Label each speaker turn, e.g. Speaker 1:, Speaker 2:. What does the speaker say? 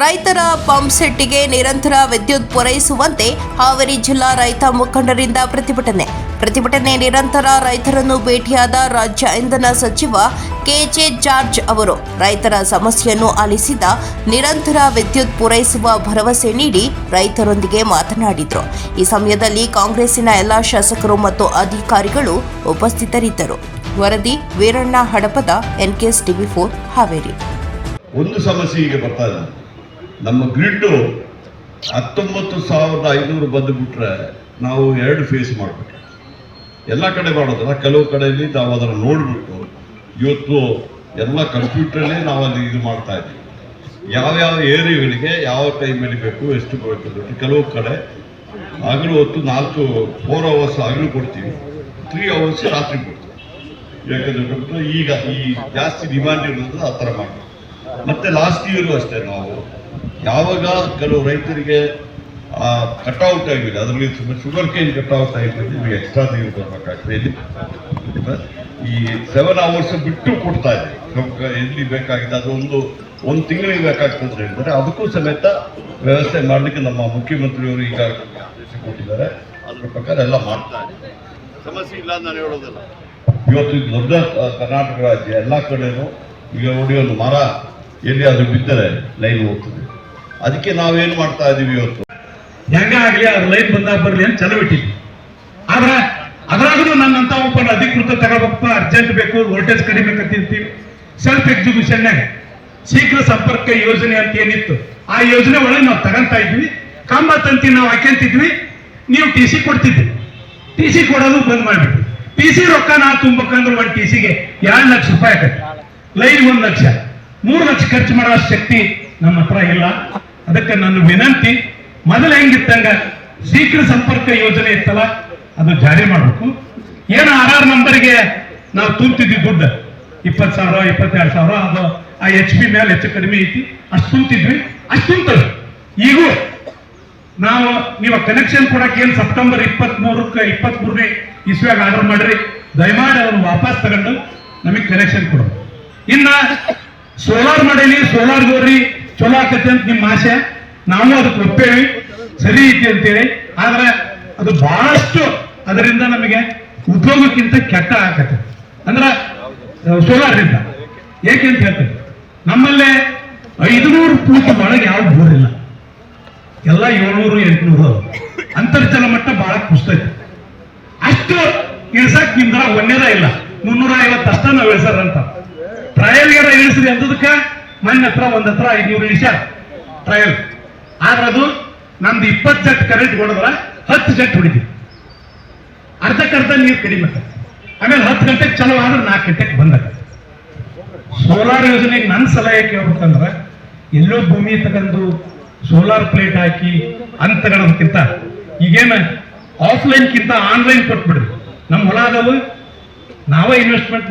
Speaker 1: ರೈತರ ಪಂಪ್ ಸೆಟ್ಟಿಗೆ ನಿರಂತರ ವಿದ್ಯುತ್ ಪೂರೈಸುವಂತೆ ಹಾವೇರಿ ಜಿಲ್ಲಾ ರೈತ ಮುಖಂಡರಿಂದ ಪ್ರತಿಭಟನೆ. ಪ್ರತಿಭಟನೆ ನಿರಂತರ ರೈತರನ್ನು ಭೇಟಿಯಾದ ರಾಜ್ಯ ಇಂಧನ ಸಚಿವ ಕೆಜೆ ಜಾರ್ಜ್ ಅವರು. ರೈತರ ಸಮಸ್ಯೆಯನ್ನು ಆಲಿಸಿದ ನಿರಂತರ ವಿದ್ಯುತ್ ಪೂರೈಸುವ ಭರವಸೆ ನೀಡಿ ರೈತರೊಂದಿಗೆ ಮಾತನಾಡಿದರು. ಈ ಸಮಯದಲ್ಲಿ ಕಾಂಗ್ರೆಸ್ಸಿನ ಎಲ್ಲ ಶಾಸಕರು ಮತ್ತು ಅಧಿಕಾರಿಗಳು ಉಪಸ್ಥಿತರಿದ್ದರು. ವರದಿ Veeranna Hadapad NKS TV four, Haveri.
Speaker 2: ಒಂದು ಸಮಸ್ಯೆ ಈಗ ಬರ್ತಾ ಇದೆ. ನಮ್ಮ ಗ್ರಿಡ್ಡು ಹತ್ತೊಂಬತ್ತು ಸಾವಿರದ ಐನೂರು ಬಂದುಬಿಟ್ರೆ ನಾವು ಎರಡು ಫೇಸ್ ಮಾಡಬೇಕು. ಎಲ್ಲ ಕಡೆ ಮಾಡೋದಲ್ಲ, ಕೆಲವು ಕಡೆಯಲ್ಲಿ ನಾವು ಅದನ್ನು ನೋಡಿಬಿಟ್ಟು ಇವತ್ತು ಎಲ್ಲ ಕಂಪ್ಯೂಟ್ರಲ್ಲೇ ನಾವು ಅಲ್ಲಿ ಇದು ಮಾಡ್ತಾ ಇದ್ದೀವಿ. ಯಾವ್ಯಾವ ಏರಿಯಾಗಳಿಗೆ ಯಾವ ಟೈಮಲ್ಲಿ ಬೇಕು, ಎಷ್ಟು ಬೇಕು ಕೆಲವು ಕಡೆ ಹಗಲು ಹೊತ್ತು ನಾಲ್ಕು ಫೋರ್ ಅವರ್ಸ್ ಹಗಲು ಕೊಡ್ತೀವಿ. ತ್ರೀ ಅವರ್ಸ್ ರಾತ್ರಿ ಕೊಡ್ತೀವಿ. ಯಾಕಂದ್ರೆ ಈಗ ಈ ಜಾಸ್ತಿ ಡಿಮ್ಯಾಂಡ್ ಇರೋದು ಆ ಥರ ಮಾಡಿ ಮತ್ತೆ ಲಾಸ್ಟ್ ಇಯರು ಅಷ್ಟೇ ನಾವು ಯಾವಾಗ ಕೆಲವು ರೈತರಿಗೆ ಕಟ್ಔಟ್ ಆಗಿದೆ ಅದರಲ್ಲಿ ಶುಗರ್ ಕೇನ್ ಕಟ್ಔಟ್ ಆಗಿದೆ ನಿಮಗೆ ಎಕ್ಸ್ಟ್ರಾ ನೀರು ಕೊಡ್ಬೇಕಾಗ್ತದೆ ಇಲ್ಲಿ ಈ ಸೆವೆನ್ ಅವರ್ಸ್ ಬಿಟ್ಟು ಕೊಡ್ತಾ ಇದೆ ಎಲ್ಲಿ ಬೇಕಾಗಿದೆ? ಅದು ಒಂದು ಒಂದು ತಿಂಗಳಿಗೆ ಬೇಕಾಗ್ತದೆ ಅಂತ ಹೇಳಿದರೆ ಅದಕ್ಕೂ ಸಮೇತ ವ್ಯವಸ್ಥೆ ಮಾಡಲಿಕ್ಕೆ ನಮ್ಮ ಮುಖ್ಯಮಂತ್ರಿಯವರು ಈಗ ಆದೇಶ ಕೊಟ್ಟಿದ್ದಾರೆ ಅದರ ಪ್ರಕಾರ ಎಲ್ಲ ಮಾಡ್ತಾ ಸಮಸ್ಯೆ ಇಲ್ಲ ಅಂತ ನಾನು ಹೇಳೋದಿಲ್ಲ. ಇವತ್ತು ದೊಡ್ಡ ಕರ್ನಾಟಕ ರಾಜ್ಯ ಎಲ್ಲ ಕಡೆನೂ ಈಗ ನೋಡಿ ಒಂದು ಮರ ಅದು ಬಿದ್ದರೆ ಲೈನ್ ಹೋಗ್ತದೆ. ಅದಕ್ಕೆ ನಾವೇನು ಮಾಡ್ತಾ ಇದೀವಿ ಇವತ್ತು?
Speaker 3: ಹೆಂಗ ಆಗ್ಲಿ ಅದ್ರ ಲೈನ್ ಬಂದಾಗ ಬರ್ಲಿ ಅಂತ ಚಲೋ ಇಟ್ಟಿದ್ವಿ ಆದ್ರೆ ಅದ್ರಾಗೂ ನನ್ನಂತ ಒಬ್ಬನ ಅಧಿಕೃತ ತಗೋಬೇಕಪ್ಪ ಅರ್ಜೆಂಟ್ ಬೇಕು ವೋಲ್ಟೇಜ್ ಕಡಿಮೆ ಕತ್ತಿರ್ತೀವಿ ಸೆಲ್ಫ್ ಎಕ್ಸಿಕ್ಯೂಷನ್ನಾಗ ಶೀಘ್ರ ಸಂಪರ್ಕ ಯೋಜನೆ ಅಂತ ಏನಿತ್ತು, ಆ ಯೋಜನೆ ಒಳಗೆ ನಾವು ತಗೊಂತ ಇದ್ವಿ. ಕಂಬ ತಂತಿ ನಾವು ಹಾಕ್ಯಂತಿದ್ವಿ. ನೀವು ಟಿ ಸಿ ಕೊಡ್ತಿದ್ವಿ ಟಿ ಸಿ ಕೊಡೋದು ಬಂದ್ ಮಾಡ್ಬಿಟ್ಟು ಟಿ ಸಿ ರೊಕ್ಕ ನಾ ತುಂಬಕಂದ್ರೆ ಒಂದು ಟಿ ಸಿಗೆ ಎರಡು ಲಕ್ಷ ರೂಪಾಯಿ ಆಗತ್ತೆ ಲೈನ್ ಒಂದು ಲಕ್ಷ. ಮೂರು ಲಕ್ಷ ಖರ್ಚು ಮಾಡೋ ಶಕ್ತಿ ನಮ್ಮ ಹತ್ರ ಇಲ್ಲ. ಅದಕ್ಕೆ ನನ್ನ ವಿನಂತಿ, ಮೊದಲು ಹೆಂಗಿತ್ತಂಗ ಶೀಘ್ರ ಸಂಪರ್ಕ ಯೋಜನೆ ಇತ್ತಲ್ಲ, ಅದು ಜಾರಿ ಮಾಡಬೇಕು. ಏನು ಆರ್ ಆರ್ ನಂಬರ್ಗೆ ನಾವು ತುಂಬ್ತಿದ್ವಿ ದುಡ್ಡು. ಇಪ್ಪತ್ತು ಸಾವಿರ, ಇಪ್ಪತ್ತೆರಡು ಸಾವಿರ, ಅದು ಆ ಎಚ್ ಪಿ ಮೇಲೆ ಹೆಚ್ಚು ಕಡಿಮೆ ಐತಿ. ಅಷ್ಟು ತುಂಬ್ತಿದ್ವಿ ಅಷ್ಟು ತುಂಬ್ತವೆ ಈಗೂ ನಾವು, ನೀವು ಕನೆಕ್ಷನ್ ಕೊಡಕ್ಕೆ ಏನು ಸೆಪ್ಟೆಂಬರ್ ಇಪ್ಪತ್ತ್ ಮೂರಕ್ಕೆ ಇಪ್ಪತ್ತ್ ಮೂರನೇ ಇಸ್ವಿಯಾಗ ಆರ್ಡರ್ ಮಾಡ್ರಿ, ದಯಮಾಡಿ ಅದನ್ನು ವಾಪಸ್ ತಗೊಂಡು ನಮಗೆ ಕನೆಕ್ಷನ್ ಕೊಡೋದು ಇನ್ನ ಸೋಲಾರ್ ಮಾಡೀನಿ ಸೋಲಾರ್ ಗೋರಿ ಚಲೋ ಆಕತಿ ಅಂತ ನಿಮ್ಮ ಆಸೆ. ನಾವು ಅದಕ್ಕೆ ಒಪ್ಪೇವಿ. ಸರಿ ಐತಿ ಅಂತೇಳಿ. ಆದ್ರೆ ಅದು ಬಹಳಷ್ಟು ಅದರಿಂದ ನಮಗೆ ಉಪಯೋಗಕ್ಕಿಂತ ಕೆಟ್ಟ ಆಗತ್ತೆ. ಅಂದ್ರ ಸೋಲಾರ್ದಿಂದ ಏಕೆ ಅಂತ ಹೇಳ್ತೇವೆ ನಮ್ಮಲ್ಲೇ ಐದುನೂರು ಫೂಟ್ ಒಳಗೆ ಯಾವ ಬೋರ್ ಇಲ್ಲ ಎಲ್ಲ ಏಳ್ನೂರು, ಎಂಟ್ನೂರು. ಅಂತರ್ಜಲ ಮಟ್ಟ ಬಹಳ ಕುಸ್ತೈತಿ. ಅಷ್ಟು ಇಳಿಸಕ್ ನಿಮ್ದ್ರ ಒಂದೇದ ಇಲ್ಲ. ಮುನ್ನೂರ ಐವತ್ತಷ್ಟ ನಾವು ನಾವ್ ಟ್ರಯಲ್ಗೆ ಇಳಿಸ್ರಿ ಅಂದದಕ್ಕ ಮನೆ ಹತ್ರ, ಒಂದ್ ಹತ್ರ ಐದ್ನೂರು ಇಳಿಸ್ಯಾರ. ಟ್ರಯಲ್. ಆದ್ರ ಅದು ನಮ್ದು ಇಪ್ಪತ್ತು ಜಟ್ ಕರೆಂಟ್ ಹೊಡೆದ್ರ ಹತ್ತು ಜಟ್ ಹೊಡಿತೀವಿ. ಅರ್ಧಕ್ಕರ್ಧ ನೀರು ಕಡಿಮೆ. ಆಮೇಲೆ ಹತ್ತು ಗಂಟೆಗೆ ಚಲೋ ಆದ್ರೆ ನಾಲ್ಕು ಗಂಟೆಗೆ ಬಂದ ಸೋಲಾರ್ ಯೋಜನೆಗೆ ನನ್ನ ಸಲಹೆ ಕೇಳ್ಬೇಕಂದ್ರ ಎಲ್ಲೋ ಭೂಮಿ ತಗೊಂಡು ಸೋಲಾರ್ ಪ್ಲೇಟ್ ಹಾಕಿ ಅಂತ ತಗೊಳೋದಕ್ಕಿಂತ ಈಗೇನ ಆಫ್ಲೈನ್ಕಿಂತ ಆನ್ಲೈನ್ ಕೊಟ್ಬಿಡ್ರಿ. ನಮ್ಮ ಹೊಲ ಅದಾವು. ನಾವೇ ಇನ್ವೆಸ್ಟ್ಮೆಂಟ್